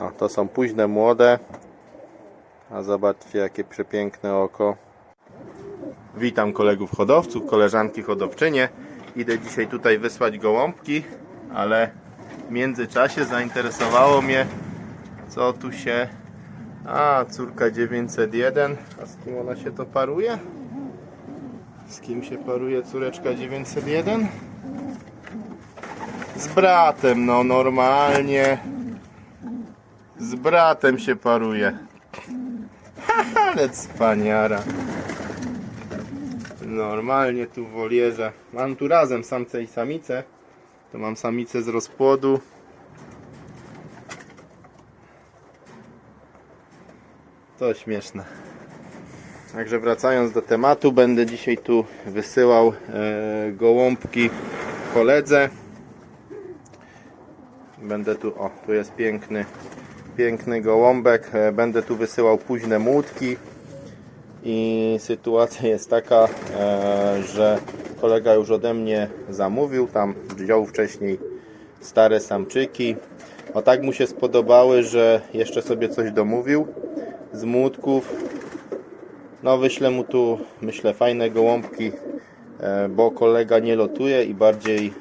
O, to są późne młode. A zobaczcie jakie przepiękne oko. Witam kolegów hodowców, koleżanki hodowczynie. Idę dzisiaj tutaj wysłać gołąbki, ale w międzyczasie zainteresowało mnie co tu się... A, córka 901. A z kim ona się to paruje? Z kim się paruje córeczka 901? Z bratem, no normalnie. Z bratem się paruje. Ale cwaniara. Normalnie tu w wolierze. Mam tu razem samce i samice. To mam samicę z rozpłodu. To śmieszne. Także wracając do tematu, będę dzisiaj tu wysyłał e, gołąbki koledze. Będę tu, o, tu jest piękny, piękny gołąbek. E, Będę tu wysyłał późne młódki. I sytuacja jest taka, e, że kolega już ode mnie zamówił, tam wziął wcześniej stare samczyki. O tak mu się spodobały, że jeszcze sobie coś domówił z młódków. No wyślę mu tu, myślę, fajne gołąbki, e, bo kolega nie lotuje i bardziej,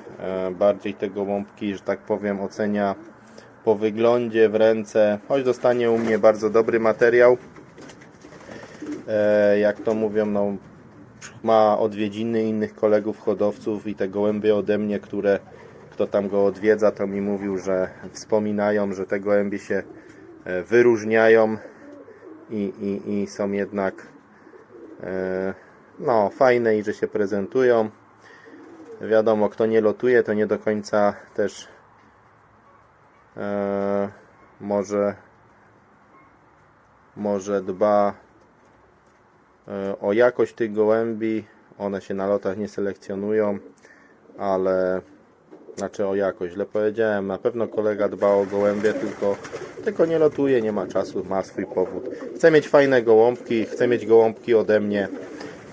bardziej te gołąbki, że tak powiem, ocenia po wyglądzie, w ręce, choć dostanie u mnie bardzo dobry materiał. E, Jak to mówią, no, ma odwiedziny innych kolegów hodowców i te gołębie ode mnie, które kto tam go odwiedza, to mi mówił, że wspominają, że te gołębie się e, wyróżniają i, i, i są jednak e, no, fajne i że się prezentują. Wiadomo, kto nie lotuje, to nie do końca też e, może może dba e, o jakość tych gołębi. One się na lotach nie selekcjonują, ale znaczy o jakość, źle powiedziałem. Na pewno kolega dba o gołębie, tylko, tylko nie lotuje, nie ma czasu, ma swój powód. Chcę mieć fajne gołąbki, chcę mieć gołąbki ode mnie,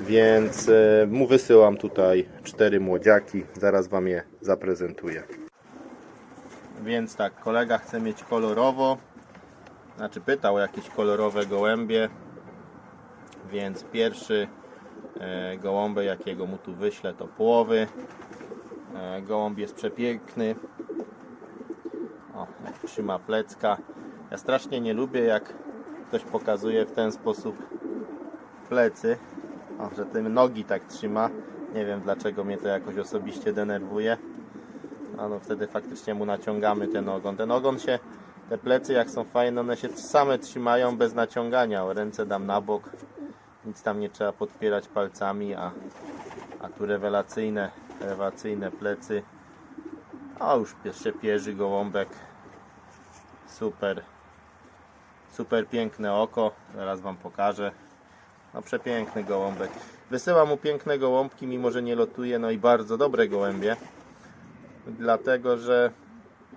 więc e, mu wysyłam tutaj cztery młodziaki. Zaraz Wam je zaprezentuję. Więc tak, kolega chce mieć kolorowo, znaczy pytał o jakieś kolorowe gołębie, więc pierwszy e, gołąbek jakiego mu tu wyślę to połowy. E, Gołąb jest przepiękny. O, jak trzyma plecka. Ja strasznie nie lubię jak ktoś pokazuje w ten sposób plecy. O, że te nogi tak trzyma. Nie wiem dlaczego mnie to jakoś osobiście denerwuje. A no wtedy faktycznie mu naciągamy ten ogon. Ten ogon się, te plecy jak są fajne, one się same trzymają bez naciągania. O, Ręce dam na bok. Nic tam nie trzeba podpierać palcami, a, a tu rewelacyjne, rewelacyjne plecy. O, już się pierzy gołąbek. Super. Super piękne oko. Zaraz Wam pokażę. No przepiękny gołąbek. Wysyłam mu piękne gołąbki, mimo że nie lotuje. No i bardzo dobre gołębie. Dlatego, że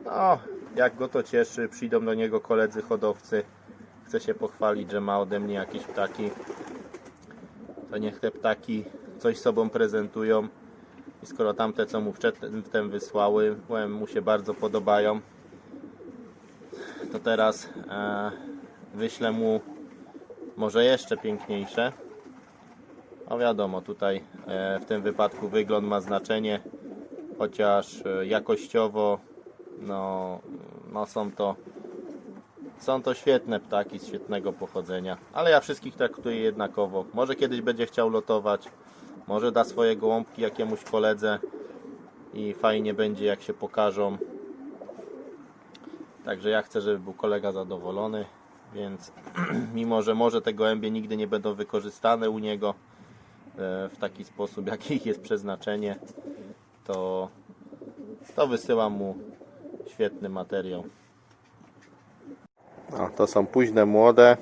no, jak go to cieszy, przyjdą do niego koledzy hodowcy. Chce się pochwalić, że ma ode mnie jakieś ptaki. To niech te ptaki coś sobą prezentują. I skoro tamte, co mu przedtem wysłały, mu się bardzo podobają, to teraz e, wyślę mu może jeszcze piękniejsze. No wiadomo, tutaj e, w tym wypadku wygląd ma znaczenie, chociaż e, jakościowo no, no są to są to świetne ptaki z świetnego pochodzenia, ale ja wszystkich traktuję jednakowo. Może kiedyś będzie chciał lotować, może da swoje gołąbki jakiemuś koledze i fajnie będzie jak się pokażą. Także ja chcę, żeby był kolega zadowolony, więc mimo, że może te gołębie nigdy nie będą wykorzystane u niego e, w taki sposób, jaki jest przeznaczenie, to, to wysyłam mu świetny materiał. O, to są późne młode.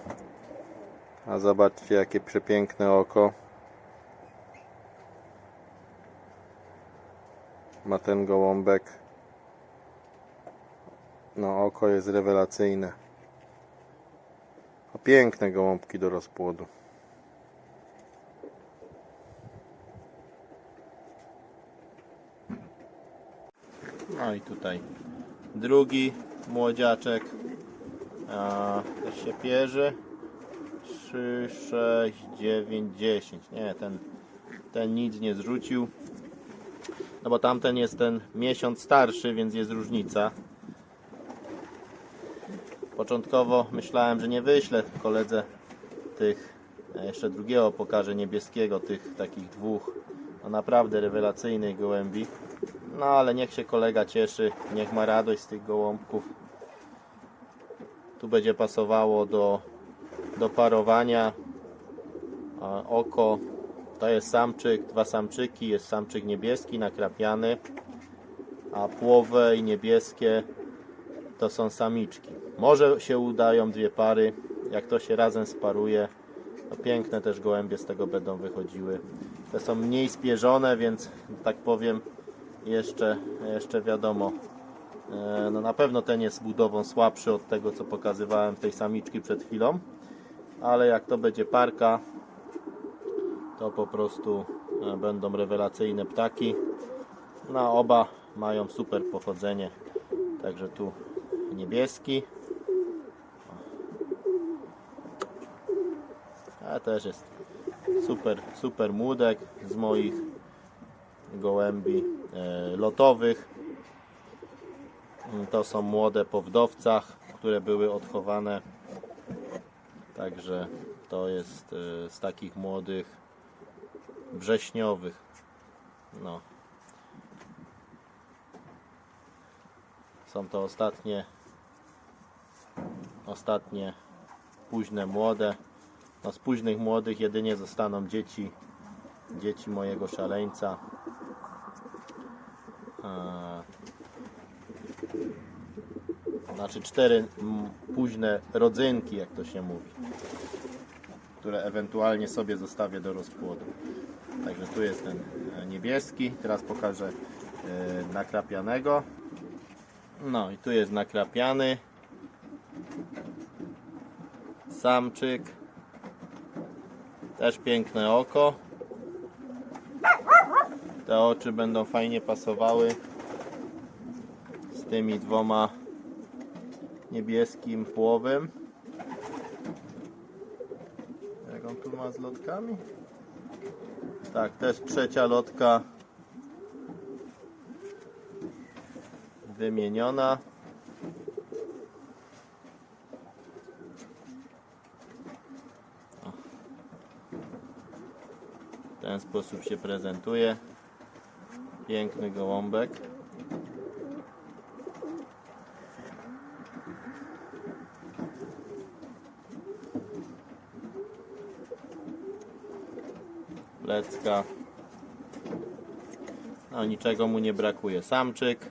A zobaczcie jakie przepiękne oko. Ma ten gołąbek. No oko jest rewelacyjne. Piękne gołąbki do rozpłodu. No i tutaj drugi młodziaczek. A, też się pierzy. 3, 6, 9, 10. Nie, ten, ten nic nie zrzucił. No bo tamten jest ten miesiąc starszy, więc jest różnica. Początkowo myślałem, że nie wyślę koledze tych, jeszcze drugiego pokażę niebieskiego, tych takich dwóch no naprawdę rewelacyjnych gołębi. No ale niech się kolega cieszy, niech ma radość z tych gołąbków. Tu będzie pasowało do, do parowania. Oko to jest samczyk, dwa samczyki, jest samczyk niebieski nakrapiany, a płowe i niebieskie to są samiczki. Może się udają dwie pary, jak to się razem sparuje, to piękne też gołębie z tego będą wychodziły. Te są mniej spierzone, więc tak powiem jeszcze, jeszcze wiadomo. E, No na pewno ten jest budową słabszy od tego co pokazywałem tej samiczki przed chwilą. Ale jak to będzie parka, to po prostu e, będą rewelacyjne ptaki. No oba mają super pochodzenie. Także tu niebieski. A też jest super, super młodek z moich gołębi e, lotowych. To są młode po wdowcach, które były odchowane. Także to jest e, z takich młodych wrześniowych. No. Są to ostatnie ostatnie późne młode. No z późnych młodych jedynie zostaną dzieci dzieci mojego szaleńca. Eee, Znaczy cztery późne rodzynki, jak to się mówi, które ewentualnie sobie zostawię do rozpłodu. Także tu jest ten e, niebieski. Teraz pokażę e, nakrapianego. No i tu jest nakrapiany. Samczyk. Też piękne oko. Te oczy będą fajnie pasowały z tymi dwoma niebieskim płowym. Jak on tu ma z lotkami? Tak, też trzecia lotka wymieniona. W ten sposób się prezentuje. Piękny gołąbek. Lecka. No niczego mu nie brakuje. Samczyk.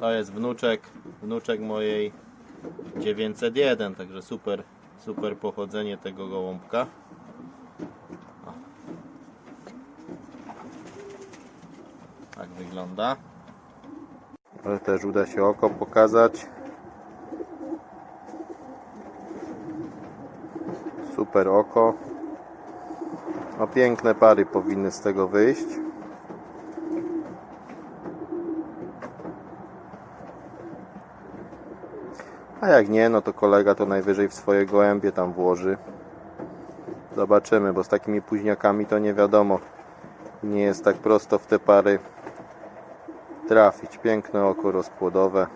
To jest wnuczek, wnuczek mojej 901, także super, super pochodzenie tego gołąbka. Tak wygląda. Ale też uda się oko pokazać. Super oko. No piękne pary powinny z tego wyjść. A jak nie, no to kolega to najwyżej w swoje gołębie tam włoży. Zobaczymy, bo z takimi późniakami to nie wiadomo. Nie jest tak prosto w te pary trafić. Piękne oko rozpłodowe.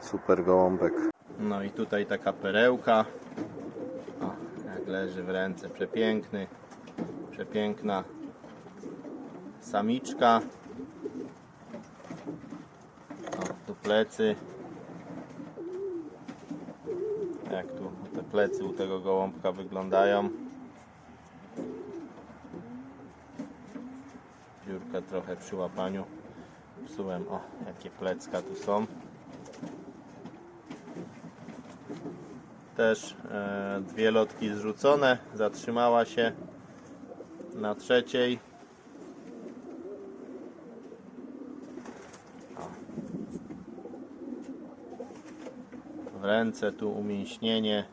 Super gołąbek. No i tutaj taka perełka. O, jak leży w ręce. Przepiękny. Przepiękna samiczka. O, tu plecy. Jak tu te plecy u tego gołąbka wyglądają. Dziurka trochę przy łapaniu. Psułem, o jakie plecka tu są. Też e, dwie lotki zrzucone. Zatrzymała się na trzeciej. w ręce tu umięśnienie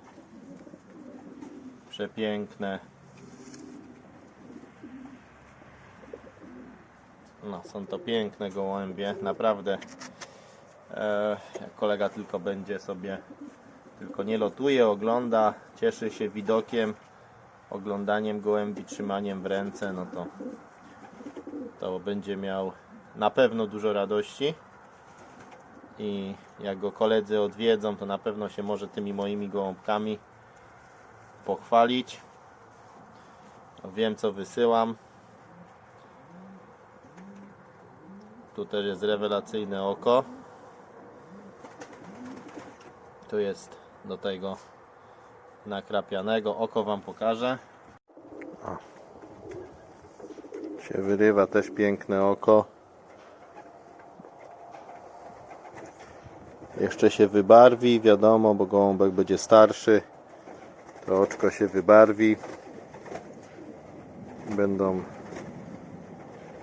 przepiękne no są to piękne gołębie naprawdę E, kolega tylko będzie sobie, tylko nie lotuje, ogląda, cieszy się widokiem, oglądaniem gołębi, trzymaniem w ręce, no to, to będzie miał na pewno dużo radości. I jak go koledzy odwiedzą, to na pewno się może tymi moimi gołąbkami pochwalić. Wiem co wysyłam. Tu też jest rewelacyjne oko. Tu jest do tego nakrapianego. Oko Wam pokażę. O. Się wyrywa też piękne oko. Jeszcze się wybarwi, wiadomo, bo gołąbek będzie starszy. To oczko się wybarwi. Będą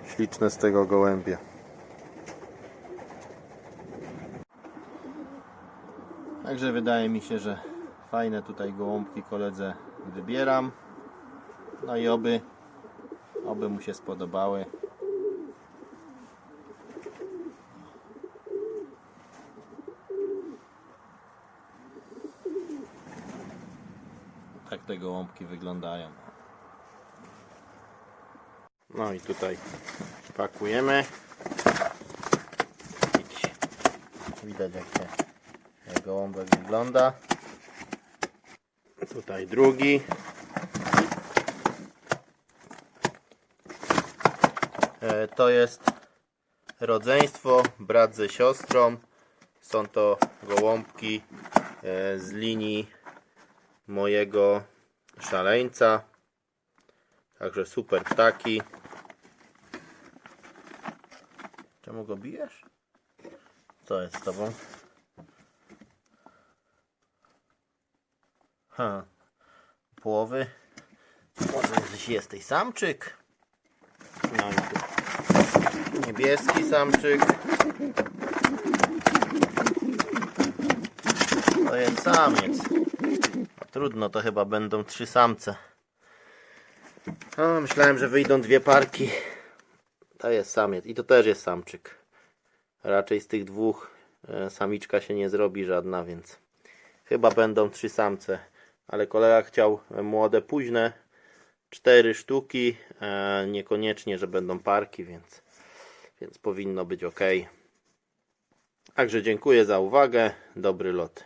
śliczne z tego gołębie. Także wydaje mi się, że fajne tutaj gołąbki koledze wybieram. No i oby, oby mu się spodobały. Tak te gołąbki wyglądają. No i tutaj pakujemy. Widać jak się jak gołąbek wygląda. Tutaj drugi. E, To jest rodzeństwo, brat ze siostrą. Są to gołąbki e, z linii mojego szaleńca. Także super ptaki. Czemu go bijesz? Co jest z tobą? Ha. Połowy. Może gdzieś jesteś samczyk. No. Niebieski samczyk. To jest samiec. Trudno, to chyba będą trzy samce. O, myślałem, że wyjdą dwie parki. To jest samiec. I to też jest samczyk. Raczej z tych dwóch e, samiczka się nie zrobi żadna, więc chyba będą trzy samce. Ale kolega chciał młode, późne. Cztery sztuki. E, niekoniecznie, że będą parki, więc, więc powinno być ok. Także dziękuję za uwagę. Dobry lot.